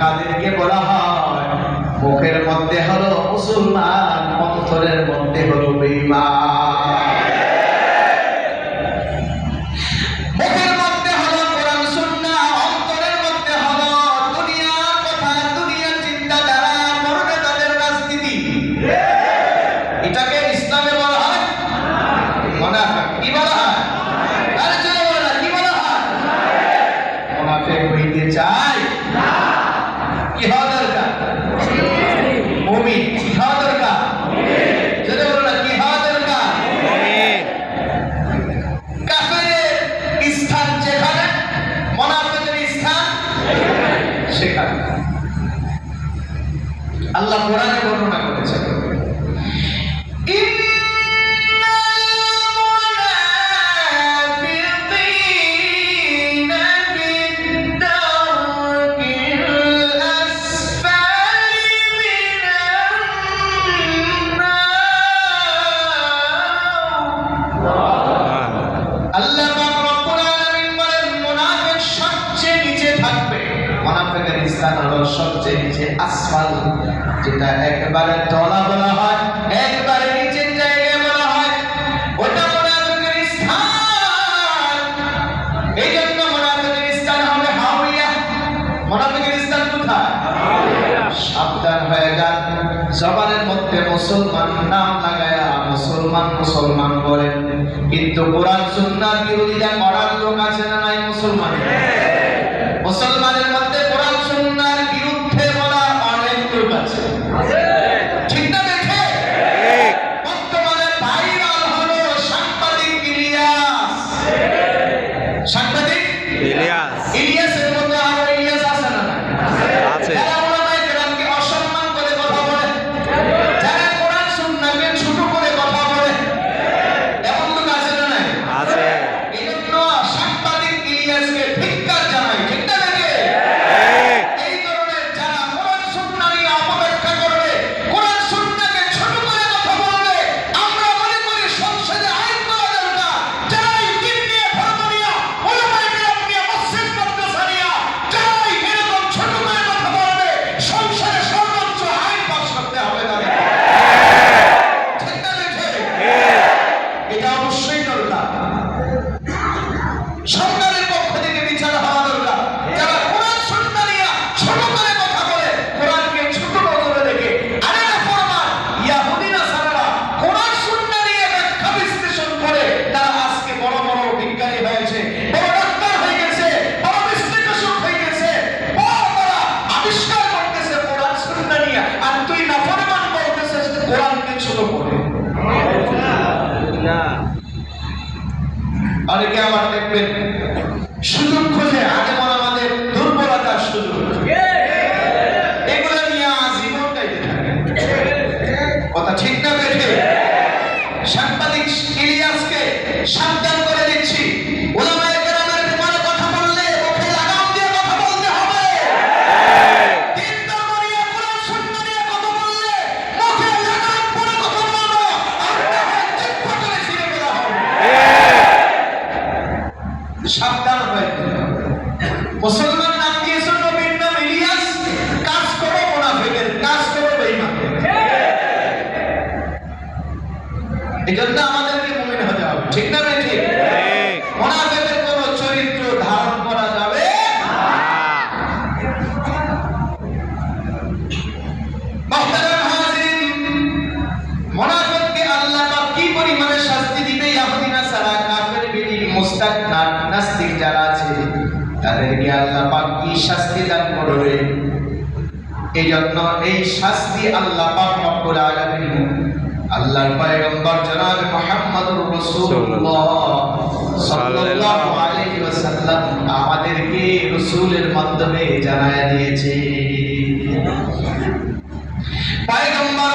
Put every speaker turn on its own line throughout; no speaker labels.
কাদেরকে বলা হয় মুখের মধ্যে হলো মুসলমান অন্তরের মধ্যে হলো বেইমান এটাকে ঘটনা সবচেয়ে নিচে আসমান যেটা একবারে তলা বলা হয়, একবারে নিচের জায়গায় বলা হয় ওটা মোনাফিকের স্থান। এই জন্য মোনাফিকের স্থান হবে হাউরিয়া মোনাফিকের স্থান কোথায়? সাবধান হয়ে যান। জবানের মধ্যে মুসলমান নাম লাগায়া মুসলমান মুসলমান বলেন। কিন্তু কোরআন, সুন্নার বিরোধিতা করার লোক আছে না নাই মুসলমান মুসলমান Elías hermano অনেকে আমার দেখবেন? সুযোগ খোঁজে আগে মনে এই জন্য আমাদেরকে মুমিন হতে হবে। ঠিক না ঠিক। মোনাফেকের কোন চরিত্র ধারণ করা যাবে? মোনাফেককে আল্লাহ পাক কি পরিমাণে শাস্তি দিবে ইয়াহুদিনা সারা কাফের বিলি মুস্তাক নাস্তিক যারা আছে তাদেরকে আল্লাহ পাক কি শাস্তি দান করবে? এই জন্য এই শাস্তি আল্লাহ পাক রব্বুল আলামিন আল্লাহর পয়গম্বর জনাব মুহাম্মদুর রাসূলুল্লাহ সাল্লাল্লাহু আলাইহি ওয়াসাল্লাম আমাদেরকে রাসূলের মাধ্যমে জানায় দিয়েছে। পয়গম্বর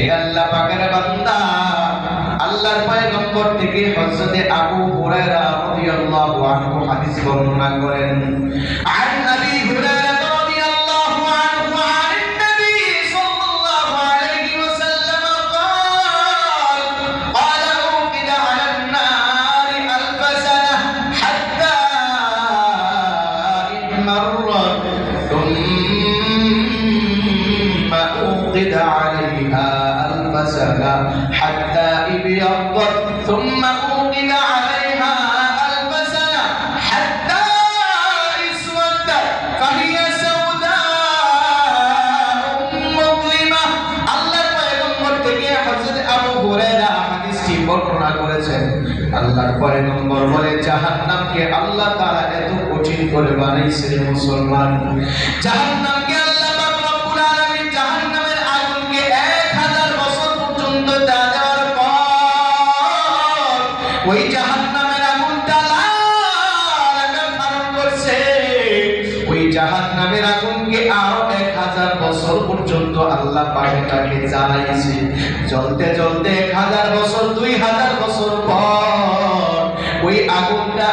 এই আল্লাহ পাকের বান্দা। আল্লাহর পয়গম্বর থেকে হযরতে আবু হুরায়রা রাদিয়াল্লাহু আনহু হাদিস বর্ণনা করেন। আর عليها ألف سنة حتى ابيضت ثم أوقد عليها ألف سنة حتى اسودت فهي سوداء مظلمة আল্লাহর পয়গম্বর থেকে হযরত আবু হুরায়রা হাদিসটি বর্ণনা করেছেন আল্লাহর পয়গম্বর বলে জাহান্নামকে আল্লাহ তাআলা এত কঠিন করে বানাইছে রে মুসলমান জাহান্নামকে ওই জাহান্নামের আগুনটা লাল আকার ধারণ করছে। ওই জাহান্নামের আগুনকে আরও এক হাজার বছর পর্যন্ত আল্লাহ পাকে জ্বালাইছে। জ্বলতে জ্বলতে এক হাজার বছর, দুই হাজার বছর পর ওই আগুনটা